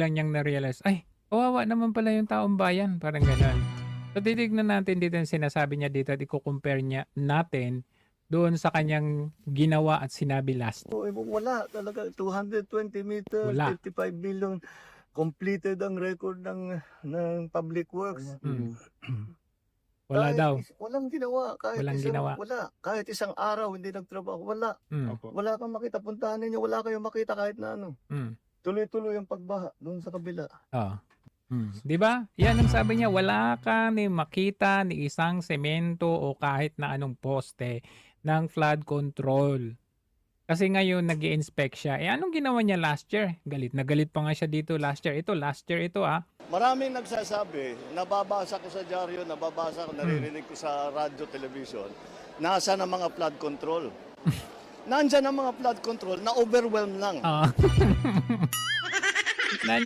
lang niyang na-realize, ay, kawawa naman pala yung taong bayan. Parang gano'n. So, titignan natin dito yung sinasabi niya dito at i-compare niya natin doon sa kanyang ginawa at sinabi last. Oh, eh, wala talaga 220 meters, Wala. 55 million completed ang record ng ng Public Works. Mm. Wala Kahit daw. is- walang ginawa. Kahit Walang isang, ginawa. Wala. Kahit isang araw hindi nagtrabaho. Wala. Mm. Wala kang makita. Puntahan ninyo. Wala kayong makita kahit na ano. Mm. Tuloy-tuloy ang pagbaha doon sa kabila. Oh. Mm. 'Di ba? Yan ang sabi niya, wala ka ni makita ni isang semento o kahit na anong poste ng flood control. Kasi ngayon nag inspect siya. Eh anong ginawa niya last year? Galit na galit pa nga siya dito last year. Ito last year ito ah. Maraming nagsasabi, nababasa ko sa dyaryo, nababasa ko, naririnig ko sa radyo, television, nasa na mga flood control. Nandyan ang mga flood control na overwhelm lang. Ah.